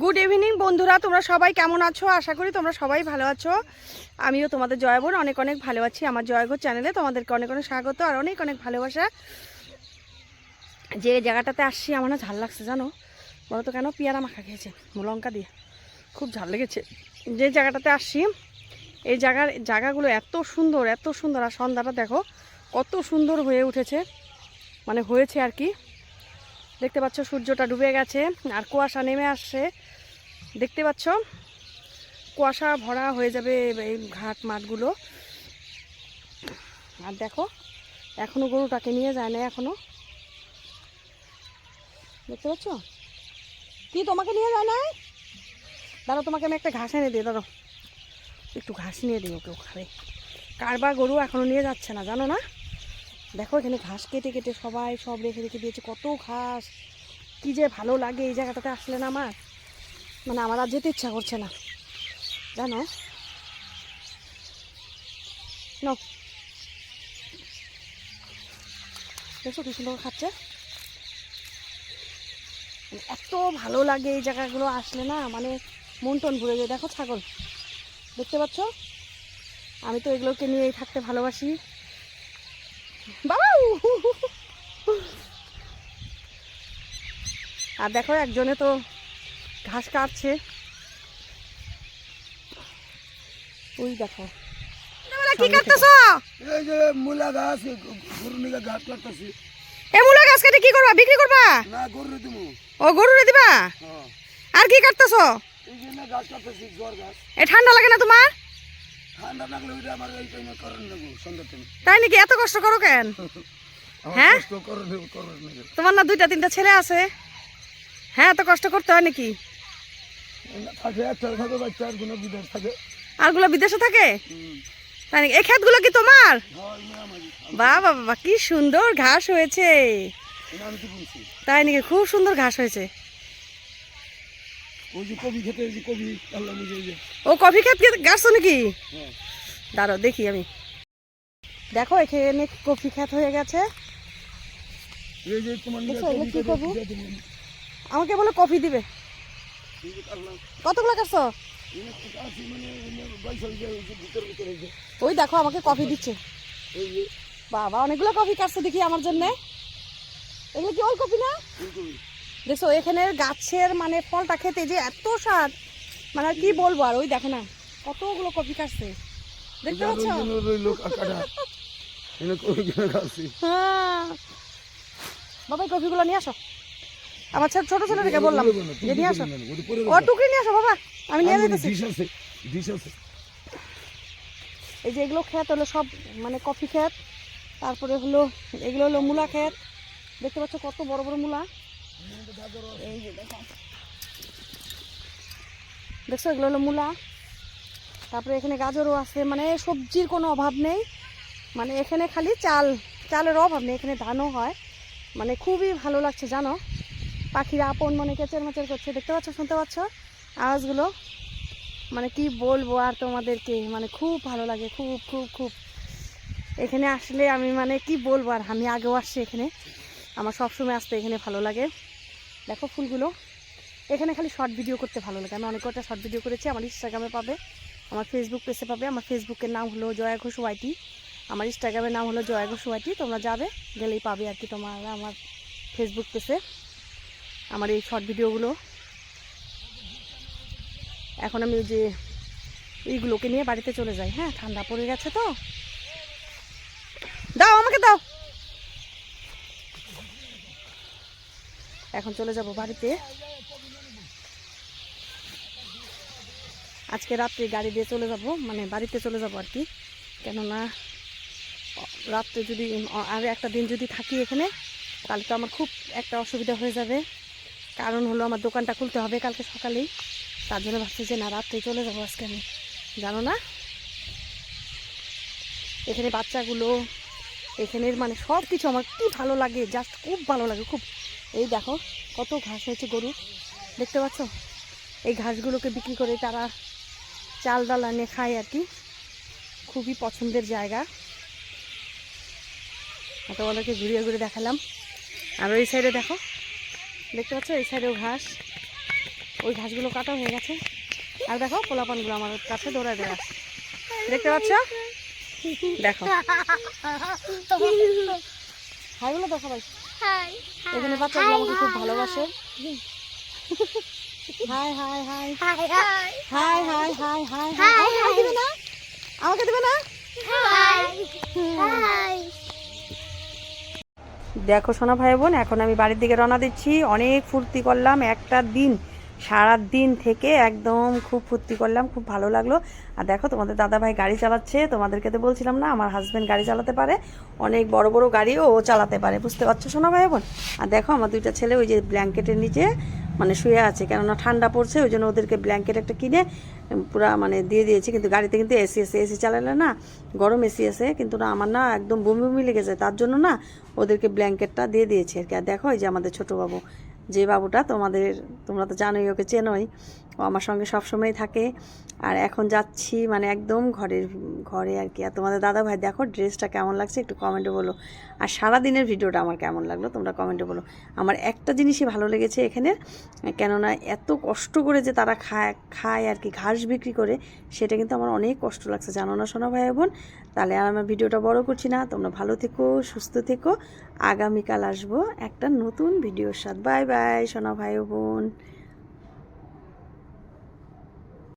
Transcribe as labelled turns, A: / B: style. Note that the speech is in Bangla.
A: গুড ইভিনিং বন্ধুরা, তোমরা সবাই কেমন আছো? আশা করি তোমরা সবাই ভালো আছো। আমিও তোমাদের জয়বোন অনেক অনেক ভালো আছি আমার জয়গো চ্যানেলে তোমাদেরকে অনেক অনেক স্বাগত আর অনেক অনেক ভালোবাসা। যে জায়গাটাতে আসছি, আমার না ঝাল লাগছে, জানো? বলো তো কেন? পেয়ারা মাখা খেয়েছে, লঙ্কা দিয়ে। খুব ঝাল লেগেছে। যে জায়গাটাতে আসছি, এই জায়গার, জায়গাগুলো এত সুন্দর এত সুন্দর। আর সন্ধ্যাটা দেখো, কত সুন্দর হয়ে উঠেছে। মানে হয়েছে আর কি। দেখতে পাচ্ছ, সূর্যটা ডুবে গেছে, আর কুয়াশা নেমে আসছে। দেখতে পাচ্ছ? কুয়াশা ভরা হয়ে যাবে এই ঘাট মাঠগুলো। আর দেখো, এখনও গরুটাকে নিয়ে যায় না এখনও। দেখতে পাচ্ছ? কি, তোমাকে নিয়ে যায় না দাঁড়ো তোমাকে আমি একটা ঘাস এনে দিই দাঁড়ো একটু ঘাস নিয়ে দিই ওকে ও খাবে কারবা গরু এখনও নিয়ে যাচ্ছে না, জানো না? দেখো, এখানে ঘাস কেটে কেটে সবাই সব রেখে রেখে দিয়েছে, কত ঘাস। কি যে ভালো লাগে এই জায়গাটাতে আসলে না আমার। মানে আমার আর যেতে ইচ্ছা করছে না। জানো। দেখছ কি সুন্দর খাচ্ছে? মানে এত ভালো লাগে এই জায়গাগুলো আসলে না মানে মন টন ভরে যায়। দেখো ছাগল। দেখতে পাচ্ছ? আমি তো এগুলোকে নিয়েই থাকতে ভালোবাসি। বাবা আর দেখো একজনে তো ঘাস কাটছে। ওই দেখো। কি কাটতেছ?
B: এই যে মূলা গাছ গরু নিকে গাছ কাটতেছি।
A: এ মূলা গাছ কেটে কি করবা? বিক্রি করবা?
B: না গরু দিমু।
A: ও গরুরে দিবা?
B: হ্যাঁ।
A: আর কি কাটতেছ?
B: এই জন্য গাছ কাটতেছি জ্বর গাছ
A: এ ঠান্ডা লাগে না তোমার?
B: ঠান্ডা লাগলে ওইটা আমার এই টাইমে করেন নেব সন্ধ্যা টাইমে
A: তাই নাকি? এত কষ্ট করো কেন? হ্যাঁ?
B: কষ্ট
A: তোমার না দুইটা তিনটা ছেলে আছে। হ্যাঁ এত কষ্ট করতে হয় নাকি?
B: থাকে একটা থাকে বাচ্চা আর বিদেশ থাকে।
A: আরগুলো বিদেশে থাকে? তাই নাকি? এই ক্ষেতগুলো কি তোমার?
B: হ্যাঁ।
A: বাবা বাবা কি সুন্দর ঘাস হয়েছে। তাই নাকি? খুব সুন্দর ঘাস হয়েছে।
B: খেতে
A: ও কফি ক্ষেত গাছ নাকি?
B: হ্যাঁ।
A: দাঁড়ো দেখি আমি। দেখো এখানে কফি ক্ষেত হয়ে গেছে।
B: খেতে।
A: আমাকে বলে কফি দিবে। কতগুলো কাটছো
B: মানে
A: ওই দেখো আমাকে কফি দিচ্ছে বাবা অনেকগুলো কফি কাটছে দেখি আমার জন্য এগুলো কি ওল কফি না। দেখছ এখানে গাছের মানে ফলটা খেতে যে এত স্বাদ মানে কি বলব আর ওই দেখো না কতগুলো কফি কাটছে দেখতে পাচ্ছ। হ্যাঁ বাবা কফিগুলো নিয়ে আসো আমার ছোট ছোট ছেলেটাকে বললাম যে নিয়ে আসো। ও টুকরি নিয়ে আসো বাবা আমি নিয়ে যেতেছি। এই যে এগুলো ক্ষেত হলো সব মানে কফি ক্ষেত তারপরে হলো এগুলো হলো মূলা ক্ষেত। দেখতে পাচ্ছ কত বড় বড় মূলা? এই যে দেখো। দেখছ এগুলো হলো মূলা। তারপরে এখানে গাজরও আছে মানে সবজির কোনো অভাব নেই। মানে এখানে খালি চাল চালের অভাব নেই এখানে ধানও হয়। মানে খুবই ভালো লাগছে জানো? পাখিরা আপন মনে কেচের মেচের করছে। দেখতে পাচ্ছ, শুনতে পাচ্ছ? আওয়াজগুলো মানে কি বলব আর তোমাদেরকে মানে খুব ভালো লাগে, খুব খুব খুব। এখানে আসলে আমি মানে কি বলব আর, আমি আগেও আসছি এখানে। আমার সবসময় আসতে এখানে ভালো লাগে। দেখো ফুলগুলো। এখানে খালি শর্ট ভিডিও করতে ভালো লাগে। আমি অনেক কটা শর্ট ভিডিও করেছি, আমার ইনস্টাগ্রামে পাবে, আমার ফেসবুক পেজে পাবে। আমার ফেসবুকের নাম হলো জয়া ঘোষ ওয়াইটি আমার ইনস্টাগ্রামের নাম হলো জয়া ঘোষ ওয়াইটি তোমরা যাবে, গেলেই পাবে আর কি তোমার আমার ফেসবুক পেজে আমার এই শর্ট ভিডিওগুলো এখন আমি যে এইগুলোকে নিয়ে বাড়িতে চলে যাই হ্যাঁ? ঠান্ডা পড়ে গেছে তো। দাও আমাকে দাও। এখন চলে যাব বাড়িতে। আজকে রাত্রে গাড়ি দিয়ে চলে যাব মানে বাড়িতে চলে যাব আর কি। কেননা, রাত্রে যদি আর একটা দিন যদি থাকি এখানে, তাহলে তো আমার খুব একটা অসুবিধা হয়ে যাবে। কারণ হলো আমার দোকানটা খুলতে হবে কালকে সকালেই। তার জন্য ভাবছি যে না, রাত্রে চলে যাব আজকে আমি। জানো না? এখানে বাচ্চাগুলো, এখানের মানে সব কিছু আমার কি ভালো লাগে জাস্ট খুব ভালো লাগে, খুব। এই দেখো, কত ঘাস হয়েছে গরু দেখতে পাচ্ছ? এই ঘাসগুলোকে বিক্রি করে তারা চাল ডাল এনে খায় আর কি। খুবই পছন্দের জায়গা। তোমাদেরকে ঘুরিয়ে ঘুরে দেখালাম। আর ওই সাইডে দেখো দেখতে পাচ্ছ? এই সাইডেও ঘাস। ওই ঘাসগুলো কাটা হয়ে গেছে। আর দেখো পোলাপানগুলো আমার কাছে দৌড়ায় দৌড়ে আসছে দেখতে পাচ্ছ? দেখো। হাইগুলো দেখো ভাই এখানে বাচ্চাগুলো আমাকে খুব ভালোবাসে। Hi. Hi hi hi. Hi hi. Hi hi আমাকে দিবে না? আমাকে দিবে না? দেখো সোনা ভাই বোন এখন আমি বাড়ির দিকে রওনা দিচ্ছি। অনেক ফুর্তি করলাম একটা দিন। সারা দিন থেকে একদম খুব ফুর্তি করলাম, খুব ভালো লাগল। আর দেখো, তোমাদের দাদা ভাই গাড়ি চালাচ্ছে, তোমাদেরকে তো বলছিলাম না, আমার হাজব্যান্ড গাড়ি চালাতে পারে। অনেক বড় বড় গাড়িও ও চালাতে পারে, বুঝতে পারছ সোনা ভাই বোন? আর দেখো, আমার দুইটা ছেলে ওই যে ব্ল্যাঙ্কেটের নিচে মানে শুয়ে আছে, কেননা ঠান্ডা পড়ছে, ওই জন্য ওদেরকে ব্ল্যাঙ্কেট একটা কিনে পুরা মানে দিয়ে দিয়েছি। কিন্তু গাড়িতে কিন্তু এসি আছে এসি চালালে না, গরম এসি আছে, কিন্তু না, আমার না একদম বমি বমি লেগে যায় তার জন্য না, ওদেরকে ব্ল্যাঙ্কেটটা দিয়ে দিয়েছি আর কি। আর দেখো, এই যে আমাদের ছোটো বাবু যে বাবুটা তোমাদের তোমরা তো জানোই ওকে চেনোই। ও আমার সঙ্গে সবসময় থাকে। আর এখন যাচ্ছি মানে একদম ঘরের, ঘরে আর কি। আর তোমাদের দাদা ভাই দেখো ড্রেসটা কেমন লাগছে একটু কমেন্টে বলো। আর সারা দিনের ভিডিওটা আমার কেমন লাগল তোমরা কমেন্টে বলো। আমার একটা জিনিসই ভালো লেগেছে এখানে, কেননা এত কষ্ট করে যে তারা খায় খায় আর কি, ঘাস বিক্রি করে, সেটা কিন্তু আমার অনেক কষ্ট লাগছে। জানো না শোনা ভাই বোন? তাহলে আর আমার ভিডিওটা বড় করছি না। তোমরা ভালো থেকো, সুস্থ থেকো। আগামীকাল আসব একটা নতুন ভিডিওর সাথে। বাই বাই সোনা ভাই বোন।